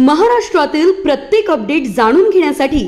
महाराष्ट्रातील प्रत्येक अपडेट जाणून घेण्यासाठी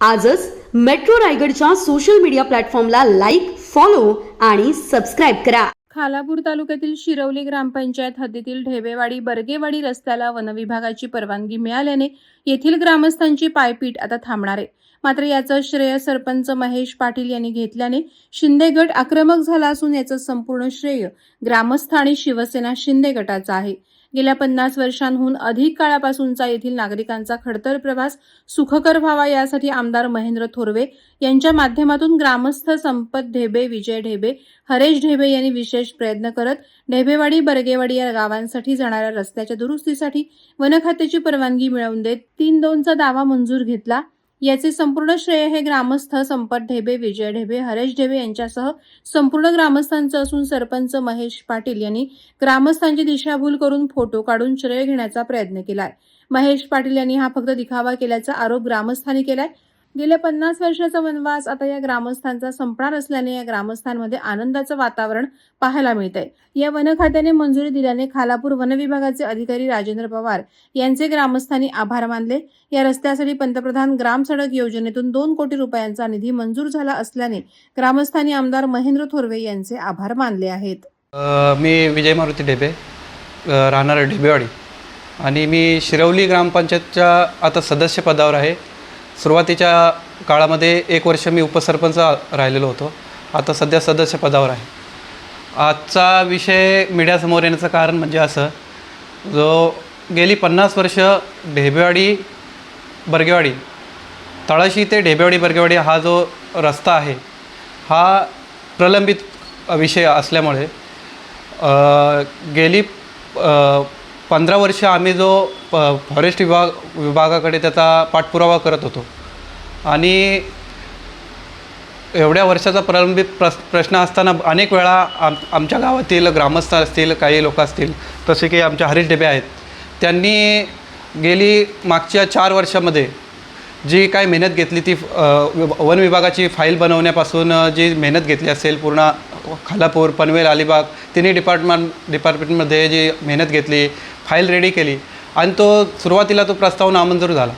आजच मेट्रो रायगडच्या सोशल मीडिया प्लॅटफॉर्मला लाईक फॉलो आणि सबस्क्राईब करा. खालापूर तालुक्यातील शिरवली ग्रामपंचायत हद्दीतील ढेबेवाडी बर्गेवाडी रस्त्याला वनविभागाची परवानगी मिळाल्याने येथील ग्रामस्थांची पायपीट आता थांबणार आहे. मात्र याचं श्रेय सरपंच महेश पाटील यांनी घेतल्याने शिंदे गट आक्रमक झाला असून याचं संपूर्ण श्रेय ग्रामस्थ आणि शिवसेना शिंदे गटाचं आहे. गेल्या पन्नास वर्षांहून अधिक काळापासूनचा येथील नागरिकांचा खडतर प्रवास सुखकर व्हावा यासाठी आमदार महेंद्र थोरवे यांच्या माध्यमातून ग्रामस्थ संपत ढेबे विजय ढेबे हरेश ढेबे यांनी विशेष प्रयत्न करत ढेबेवाडी बर्गेवाडी या गावांसाठी जाणाऱ्या रस्त्याच्या दुरुस्तीसाठी वनखात्याची परवानगी मिळवून देत तीन दोनचा दावा मंजूर घेतला. याचे संपूर्ण श्रेय हे ग्रामस्थ संपत ढेबे विजय ढेबे हरेश ढेबे यांच्यासह संपूर्ण ग्रामस्थांचं असून सरपंच महेश पाटील यांनी ग्रामस्थांची दिशाभूल करून फोटो काढून श्रेय घेण्याचा प्रयत्न केलाय. महेश पाटील यांनी हा फक्त दिखावा केल्याचा आरोप ग्रामस्थांनी केलाय. गेल्या पन्नास वर्षाचा वनवास आता या ग्रामस्थांचा संपणार असल्याने या ग्रामस्थांमध्ये आनंदाचं वातावरण पाहायला मिळत आहे या वन खात्याने मंजुरी दिल्याने खालापूर वन विभागाचे अधिकारी राजेंद्र पवार यांचे ग्रामस्थांनी आभार मानले. या रस्त्यासाठी पंतप्रधान ग्राम सडक योजनेतून दोन कोटी रुपयांचा निधी मंजूर झाला असल्याने ग्रामस्थांनी आमदार महेंद्र थोरवे यांचे आभार मानले आहेत. मी विजय मारुती ढेबे राहणार ढेबेवाडी. आणि मी शिरवली ग्रामपंचायतच्या आता सदस्य पदावर आहे. सुरुवातीच्या काळामध्ये एक वर्ष मी उपसरपंच राहिलेलो होतो. आता सध्या सदस्य पदावर आहे. आजचा विषय मीडियासमोर येण्याचं कारण म्हणजे असं जो गेली पन्नास वर्ष ढेबेवाडी बर्गेवाडी तळाशी ते ढेबेवाडी बर्गेवाडी हा जो रस्ता आहे हा प्रलंबित विषय असल्यामुळे गेली पंधरा वर्ष आम्ही जो प फॉरेस्ट विभाग विभागाकडे त्याचा पाठपुरावा करत होतो. आणि एवढ्या वर्षाचा प्रलंबित प्रस प्रश्न असताना अनेक वेळा आम आमच्या गावातील ग्रामस्थ असतील काही लोक असतील तसे की आमच्या हरीश डेबे आहेत त्यांनी गेली मागच्या चार वर्षामध्ये जी काय मेहनत घेतली ती वन विभागाची फाईल बनवण्यापासून जी मेहनत घेतली असेल पूर्ण खालापूर पनवेल अलिबाग तिन्ही डिपार्टमेंट डिपार्टमेंटमध्ये जी मेहनत घेतली फाईल रेडी केली. आणि तो सुरुवातीला तो प्रस्ताव नामंजूर झाला.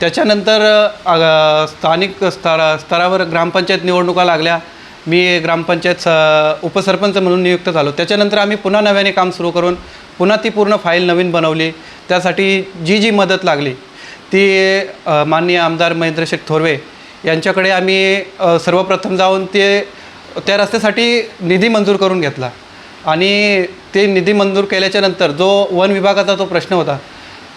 त्याच्यानंतर स्थानिक स्तरा स्तरावर ग्रामपंचायत निवडणुका लागल्या. मी ग्रामपंचायत स उपसरपंच म्हणून नियुक्त झालो. त्याच्यानंतर आम्ही पुन्हा नव्याने काम सुरू करून पुन्हा ती पूर्ण फाईल नवीन बनवली. त्यासाठी जी जी मदत लागली ती माननीय आमदार महेंद्र शेख थोरवे यांच्याकडे आम्ही सर्वप्रथम जाऊन ते त्या रस्त्यासाठी निधी मंजूर करून घेतला. आणि ते निधी मंजूर केल्याच्यानंतर जो वन विभागाचा जो प्रश्न होता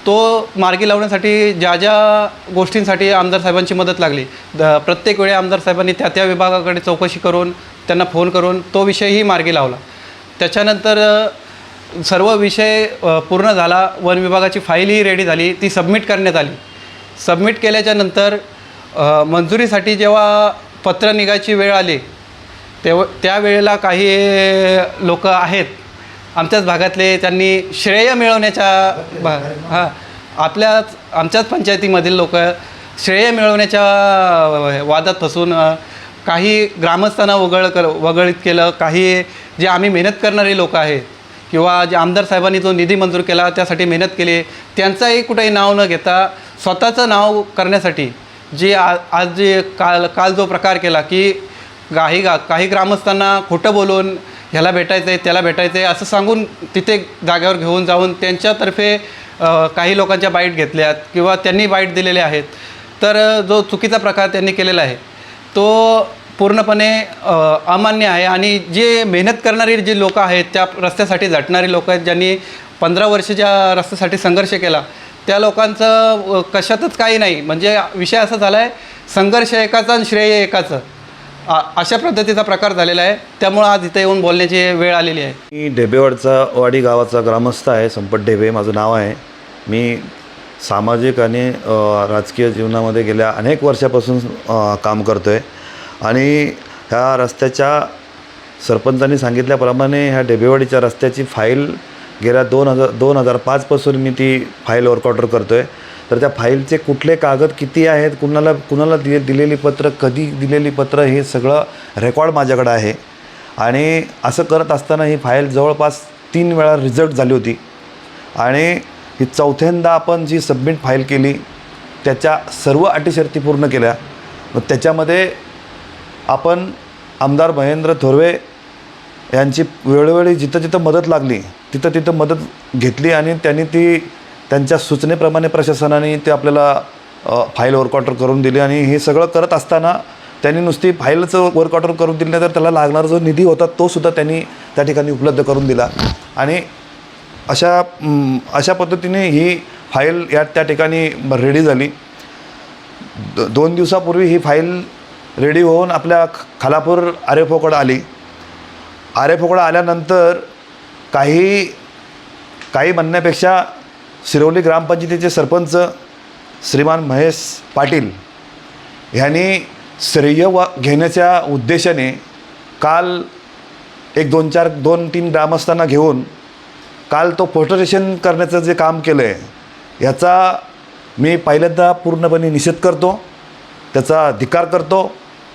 तो मार्गी लावण्यासाठी ज्या ज्या गोष्टींसाठी आमदार साहेबांची मदत लागली द प्रत्येक वेळी आमदार साहेबांनी त्या त्या विभागाकडे चौकशी करून त्यांना फोन करून तो विषयही मार्गी लावला. त्याच्यानंतर सर्व विषय पूर्ण झाला वन विभागाची फाईलही रेडी झाली ती सबमिट करण्यात आली. सबमिट केल्याच्यानंतर मंजुरीसाठी जेव्हा पत्र निघायची वेळ आली तेव्हा त्यावेळेला काही लोक आहेत. आमच्याच भागातले त्यांनी श्रेय मिळवण्याच्या भा हां आपल्याच आमच्याच पंचायतीमधील लोक श्रेय मिळवण्याच्या वादात फसून काही ग्रामस्थांना वगळ कर वगळीत केलं. काही जे आम्ही मेहनत करणारे लोक आहेत किंवा जे आमदार साहेबांनी जो निधी मंजूर केला त्यासाठी मेहनत केली त्यांचंही कुठेही नाव न घेता स्वतःचं नाव करण्यासाठी जे आ आज जे काल काल जो प्रकार केला की काही गा काही ग्रामस्थांना खोटं बोलून ह्याला भेटायचं आहे त्याला भेटायचं आहे असं सांगून तिथे जागेवर घेऊन जाऊन त्यांच्यातर्फे काही लोकांच्या बाईट घेतल्यात किंवा त्यांनी बाईट दिलेले आहेत. तर जो चुकीचा प्रकार त्यांनी केलेला आहे तो पूर्णपणे अमान्य आहे आणि जे मेहनत करणारी जी लोकं आहेत त्या रस्त्यासाठी झटणारी लोकं आहेत ज्यांनी पंधरा वर्ष ज्या रस्त्यासाठी संघर्ष केला त्या लोकांचं कशातच काही नाही. म्हणजे विषय असा झाला आहे संघर्ष एकाचा आणि श्रेय एकाचं. अशा पद्धतीचा प्रकार झालेला आहे. त्यामुळं आज इथे येऊन बोलण्याची वेळ आलेली आहे. मी ढेबेवाडचा वाडी गावाचा ग्रामस्थ आहे संपत ढेबे माझं नाव आहे. मी सामाजिक आणि राजकीय जीवनामध्ये गेल्या अनेक वर्षापासून काम करतो आहे आणि ह्या रस्त्याच्या सरपंचांनी सांगितल्याप्रमाणे ह्या ढेबेवाडीच्या रस्त्याची फाईल गेल्या दोन हजार दोन हजार पाचपासून मी ती फाईल वर्कआउटर करतो आहे तर त्या फाईलचे कुठले कागद किती आहेत कुणाला कुणाला दिले दिलेली पत्र कधी दिलेली पत्र हे सगळं रेकॉर्ड माझ्याकडं आहे. आणि असं करत असताना ही फाईल जवळपास तीन वेळा रिझल्ट झाली होती. आणि ही चौथ्यांदा आपण जी सबमिट फाईल केली त्याच्या सर्व अटी शर्ती पूर्ण केल्या. मग त्याच्यामध्ये आपण आमदार महेंद्र थोरवे यांची वेळोवेळी जिथं जिथं मदत लागली तिथं तिथं मदत घेतली आणि त्यांनी ती त्यांच्या सूचनेप्रमाणे प्रशासनाने ते आपल्याला फाईल वर्कऑर्डर करून दिली आणि हे सगळं करत असताना त्यांनी नुसती फाईलचं वर्कऑर्डर करून दिली नाही तर त्याला लागणारा जो निधी होता तोसुद्धा त्यांनी त्या ठिकाणी उपलब्ध करून दिला. आणि अशा अशा पद्धतीने ही फाईल या त्या ठिकाणी रेडी झाली. द दोन दिवसापूर्वी ही फाईल रेडी होऊन आपल्या ख- खालापूर आरेफोकडं आली. आरेफोकडं आल्यानंतर काही काही म्हणण्यापेक्षा शिरवली ग्रामपंचायतीचे सरपंच श्रीमान महेश पाटील ह्यांनी श्रेय व घेण्याच्या उद्देशाने काल एक दोन चार दोन तीन ग्रामस्थांना घेऊन काल तो फोटोरेशन करण्याचं जे काम केलं आहे याचा मी पहिल्यांदा पूर्णपणे निषेध करतो त्याचा धिकार करतो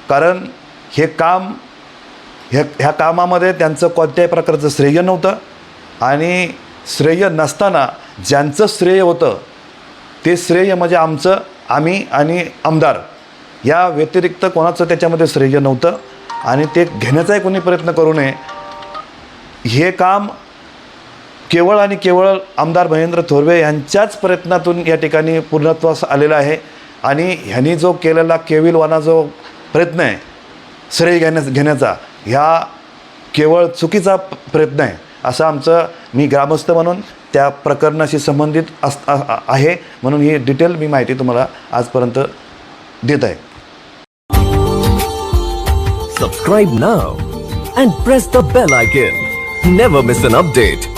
कारण हे काम ह्या ह्या कामामध्ये त्यांचं कोणत्याही प्रकारचं श्रेय नव्हतं आणि श्रेय नसताना ज्यांचं श्रेय होतं ते श्रेय म्हणजे आमचं आम्ही आणि आमदार. या व्यतिरिक्त कोणाचं त्याच्यामध्ये श्रेय नव्हतं आणि ते घेण्याचाही कोणी प्रयत्न करू नये. हे काम केवळ आणि केवळ आमदार महेंद्र थोरवे यांच्याच प्रयत्नातून या ठिकाणी पूर्णत्वास आलेला आहे आणि ह्यांनी जो केलेला केविलवाना जो प्रयत्न आहे श्रेय घेण्या घेण्याचा ह्या केवळ चुकीचा प्रयत्न आहे. असं आमचं मी ग्रामस्थ म्हणून त्या प्रकरणाशी संबंधित अस आहे म्हणून ही डिटेल मी माहिती तुम्हाला आजपर्यंत देत आहे. Subscribe now and press the bell icon never miss an update